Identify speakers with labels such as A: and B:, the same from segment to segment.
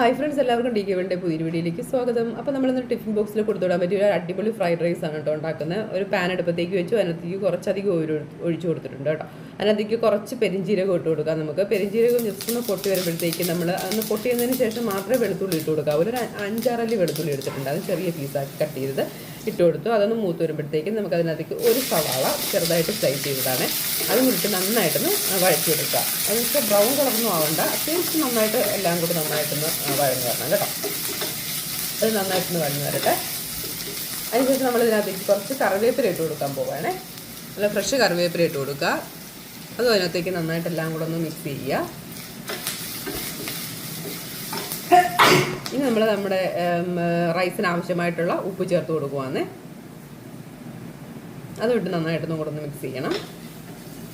A: Hi friends എല്ലാവർക്കും D K വേണ്ട പുതിയൊരു വീഡിയോയിലേക്ക് സ്വാഗതം. അപ്പോൾ നമ്മളിന്ന് ടിഫിൻ ബോക്സിൽ കൊടുത്തുവിടാൻ പറ്റിയ ഒരു അടിപൊളി ഫ്രൈഡ് റൈസ് ആണ് കേട്ടോ ഉണ്ടാക്കുന്നത്. ഒരു പാൻ അടുപ്പത്തേക്ക് വെച്ചു അതിനകത്തേക്ക് കുറച്ചധികം ഓയിൽ ഒഴിച്ചു കൊടുത്തിട്ടുണ്ട് കേട്ടോ. അതിനകത്തേക്ക് കുറച്ച് പെരിഞ്ചീരകം ഇട്ട് കൊടുക്കാം നമുക്ക്. പെരിഞ്ചീരകം ജസ്റ്റ് ഒന്ന് പൊട്ടി വരുമ്പോഴത്തേക്ക് നമ്മൾ അന്ന് പൊട്ടിയതിന് ശേഷം മാത്രമേ വെളുത്തുള്ളി ഇട്ട് കൊടുക്കാവൂ. ഒരു അഞ്ചാറല്ലി വെളുത്തുള്ളി എടുത്തിട്ടുണ്ട്. അത് ചെറിയ പീസാക്കി കട്ട് ചെയ്തത്. ഇട്ട് കൊടുത്തു. അതൊന്ന് മൂത്ത് വരുമ്പോഴത്തേക്കും നമുക്ക് അതിനകത്തേക്ക് ഒരു സവാള ചെറുതായിട്ട് സ്ലൈസ് ചെയ്തതാണ്. അതും ഇട്ട് നന്നായിട്ടൊന്ന് വഴറ്റിയെടുക്കുക. അത് വെച്ചാൽ ബ്രൗൺ കളറൊന്നും ആവണ്ട. അത്യാവശ്യം നന്നായിട്ട് എല്ലാം കൂടി നന്നായിട്ടൊന്ന് വഴങ്ങി വരണം കേട്ടോ. അത് നന്നായിട്ടൊന്ന് വഴങ്ങി വരട്ടെ. അതിനുശേഷം നമ്മൾ ഇതിനകത്തേക്ക് കുറച്ച് കറിവേപ്പില ഇട്ട് കൊടുക്കാൻ പോവുകയാണേ നല്ല ഫ്രഷ് കറിവേപ്പില ഇട്ട് കൊടുക്കുക. അതും അതിനകത്തേക്ക് നന്നായിട്ട് എല്ലാം കൂടെ ഒന്ന് മിക്സ് ചെയ്യുക. ഇനി നമ്മൾ നമ്മുടെ റൈസിന് ആവശ്യമായിട്ടുള്ള ഉപ്പ് ചേർത്ത് കൊടുക്കുവാന്നേ. അതും ഇട്ട് നന്നായിട്ടൊന്നും കൂടെ ഒന്ന് മിക്സ് ചെയ്യണം.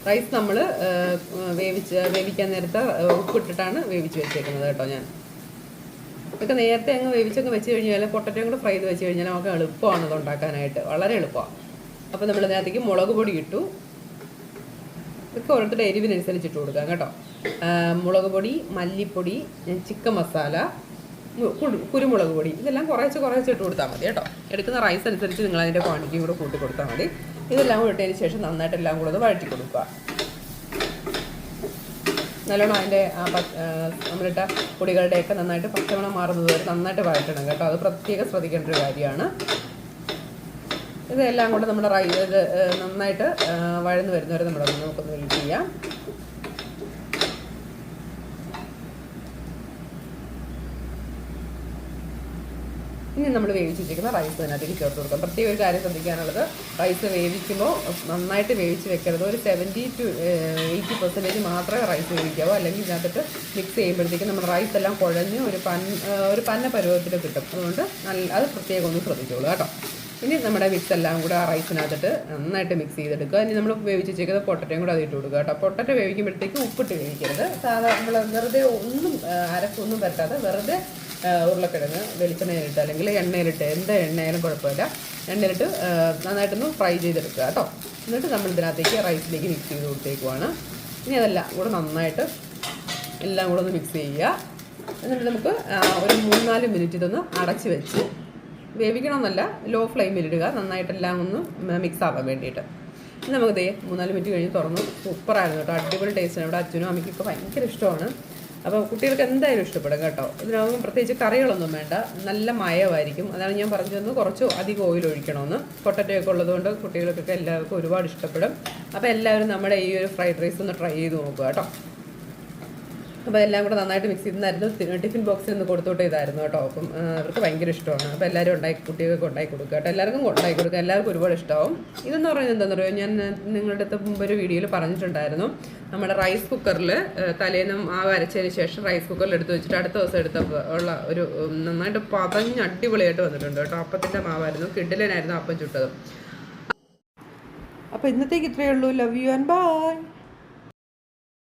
A: റൈസ് നമ്മൾ വേവിച്ച് വേവിക്കാൻ നേരത്തെ ഉപ്പിട്ടിട്ടാണ് വേവിച്ച് വെച്ചേക്കുന്നത് കേട്ടോ ഞാൻ. ഇപ്പം നേരത്തെ അങ്ങ് വേവിച്ചൊക്കെ വെച്ച് കഴിഞ്ഞാൽ പൊട്ടറ്റയും കൂടെ ഫ്രൈ ചെയ്ത് വെച്ച് കഴിഞ്ഞാൽ നമുക്ക് എളുപ്പമാണ് ഇത് ഉണ്ടാക്കാനായിട്ട്. വളരെ എളുപ്പമാണ്. അപ്പോൾ നമ്മൾ ഇതിനകത്തേക്ക് മുളക് പൊടി ഇട്ടു. ഇതൊക്കെ ഓരോരുത്തരുടെ എരിവിനനുസരിച്ചിട്ട് കൊടുക്കാം കേട്ടോ. മുളക് പൊടി മല്ലിപ്പൊടി ചിക്കൻ മസാല കുരുമുളക് പൊടി. ഇതെല്ലാം കുറേശ്ശെ കുറേശ്ശെ ഇട്ട് കൊടുത്താൽ മതി കേട്ടോ. എടുക്കുന്ന റൈസ് അനുസരിച്ച് നിങ്ങൾ അതിന്റെ ക്വാണ്ടിറ്റി കൂടെ കൂട്ടി കൊടുത്താൽ മതി. ഇതെല്ലാം ഇട്ടതിന് ശേഷം നന്നായിട്ട് എല്ലാം കൂടെ ഒന്ന് വഴറ്റി കൊടുക്കുക. നല്ലോണം അതിന്റെ നമ്മളിട്ട പൊടികളുടെയൊക്കെ നന്നായിട്ട് പച്ചമണം മാറുന്നത് വരെ നന്നായിട്ട് വഴറ്റണം കേട്ടോ. അത് പ്രത്യേകം ശ്രദ്ധിക്കേണ്ട ഒരു കാര്യമാണ്. ഇതെല്ലാം കൂടെ നമ്മുടെ റൈ ഇത് നന്നായിട്ട് വഴന്ന് വരുന്നവരെ നമ്മളൊന്ന് നമുക്കൊന്ന് വെയിറ്റ് ചെയ്യാം. ഇനി നമ്മൾ വേവിച്ചിരിക്കുന്ന റൈസ് അതിനകത്തേക്ക് ചേർത്ത് കൊടുക്കാം. പ്രത്യേക ഒരു കാര്യം ശ്രദ്ധിക്കാനുള്ളത് റൈസ് വേവിക്കുമ്പോൾ നന്നായിട്ട് വേവിച്ച് വെക്കരുത്. ഒരു സെവന്റി ടു എയ്റ്റി പെർസെന്റേജ് മാത്രമേ റൈസ് വേവിക്കാവൂ. അല്ലെങ്കിൽ ഇതിനകത്തിട്ട് മിക്സ് ചെയ്യുമ്പോഴത്തേക്കും നമ്മൾ റൈസ് എല്ലാം കുഴഞ്ഞ് ഒരു പൻ ഒരു പന്ന പരുവത്തിൽ കിട്ടും. അതുകൊണ്ട് നല്ല അത് പ്രത്യേകം ഒന്ന് ശ്രദ്ധിച്ചോളൂ കേട്ടോ. ഇനി നമ്മുടെ മിക്സ് എല്ലാം കൂടെ ആ റൈസിനകത്തിട്ട് നന്നായിട്ട് മിക്സ് ചെയ്തെടുക്കുക. ഇനി നമ്മൾ വേവിച്ച് വെച്ചേക്കുന്നത് പൊട്ടറ്റയും കൂടെ അതിട്ട് കൊടുക്കുക കേട്ടോ. പൊട്ടറ്റ വേവിക്കുമ്പോഴത്തേക്ക് ഉപ്പിട്ട് വേവിക്കരുത്. സാധാരണ നമ്മൾ വെറുതെ ഒന്നും അരക്കൊന്നും പറ്റാതെ വെറുതെ ഉരുളക്കിഴങ്ങ് വെളിച്ചെണ്ണയിലിട്ട് അല്ലെങ്കിൽ എണ്ണയിലിട്ട് എന്ത് എണ്ണയാലും കുഴപ്പമില്ല. എണ്ണയിലിട്ട് നന്നായിട്ടൊന്ന് ഫ്രൈ ചെയ്തെടുക്കുക കേട്ടോ. എന്നിട്ട് നമ്മൾ ഇതിനകത്തേക്ക് റൈസിലേക്ക് മിക്സ് ചെയ്ത് കൊടുത്തേക്കുവാണ്. ഇനി അതെല്ലാം കൂടെ നന്നായിട്ട് എല്ലാം കൂടെ ഒന്ന് മിക്സ് ചെയ്യുക. എന്നിട്ട് നമുക്ക് ഒരു മൂന്നാൽ മിനിറ്റ് ഇതൊന്ന് അടച്ച് വെച്ച് വേവിക്കണമെന്നല്ല ലോ ഫ്ലെയിമിലിടുക നന്നായിട്ടെല്ലാം ഒന്ന് മിക്സ് ആവാൻ വേണ്ടിയിട്ട്. നമുക്ക് ദേ മൂന്നാൽ മിനിറ്റ് കഴിഞ്ഞ് തുറന്നു. സൂപ്പറായിരുന്നു കേട്ടോ. അടിപൊളി ടേസ്റ്റാണ് ഇവിടെ അച്ഛനും അമ്മയ്ക്കൊക്കെ ഭയങ്കര ഇഷ്ടമാണ്. അപ്പോൾ കുട്ടികൾക്ക് എന്തായാലും ഇഷ്ടപ്പെടും കേട്ടോ. ഇതിനകം പ്രത്യേകിച്ച് കറികളൊന്നും വേണ്ട. നല്ല മയമായിരിക്കും. അതാണ് ഞാൻ പറഞ്ഞു തന്നു കുറച്ച് അധികം ഓയിൽ ഒഴിക്കണമെന്ന്. പൊട്ടറ്റയൊക്കെ ഉള്ളതുകൊണ്ട് കുട്ടികൾക്കൊക്കെ എല്ലാവർക്കും ഒരുപാട് ഇഷ്ടപ്പെടും. അപ്പോൾ എല്ലാവരും നമ്മുടെ ഈ ഒരു ഫ്രൈഡ് റൈസ് ഒന്ന് ട്രൈ ചെയ്ത് നോക്കുക കേട്ടോ. അപ്പോൾ എല്ലാം കൂടെ നന്നായിട്ട് മിക്സ് ചെയ്തിരുന്നായിരുന്നു. ടിഫിൻ ബോക്സിൽ നിന്ന് കൊടുത്തോട്ട് ഇതായിരുന്നു കേട്ടോ. അപ്പം അവർക്ക് ഭയങ്കര ഇഷ്ടമാണ്. അപ്പോൾ എല്ലാവരും ഉണ്ടാക്കി കുട്ടികൾക്ക് ഉണ്ടാക്കി കൊടുക്കുക കേട്ടോ. എല്ലാവർക്കും ഉണ്ടാക്കി കൊടുക്കുക. എല്ലാവർക്കും ഒരുപാട് ഇഷ്ടമാവും ഇതെന്ന് പറയുന്നത് എന്താണെന്ന് പറയുക ഞാൻ നിങ്ങളുടെ അടുത്ത് മുമ്പ് ഒരു വീഡിയോയിൽ പറഞ്ഞിട്ടുണ്ടായിരുന്നു. നമ്മുടെ റൈസ് കുക്കറിൽ തലേന്ന് ആ വരച്ചതിന് ശേഷം റൈസ് കുക്കറിൽ എടുത്ത് വെച്ചിട്ട് അടുത്ത ദിവസം എടുത്ത ഉള്ള ഒരു നന്നായിട്ട് പതഞ്ഞ് അടിപൊളിയായിട്ട് വന്നിട്ടുണ്ട് കേട്ടോ. അപ്പത്തിന്റെ മാവായിരുന്നു. കിഡിലനായിരുന്നു അപ്പം ചുട്ടത്. അപ്പോൾ ഇന്നത്തേക്ക് ഇത്രയേ ഉള്ളൂ. Love you and by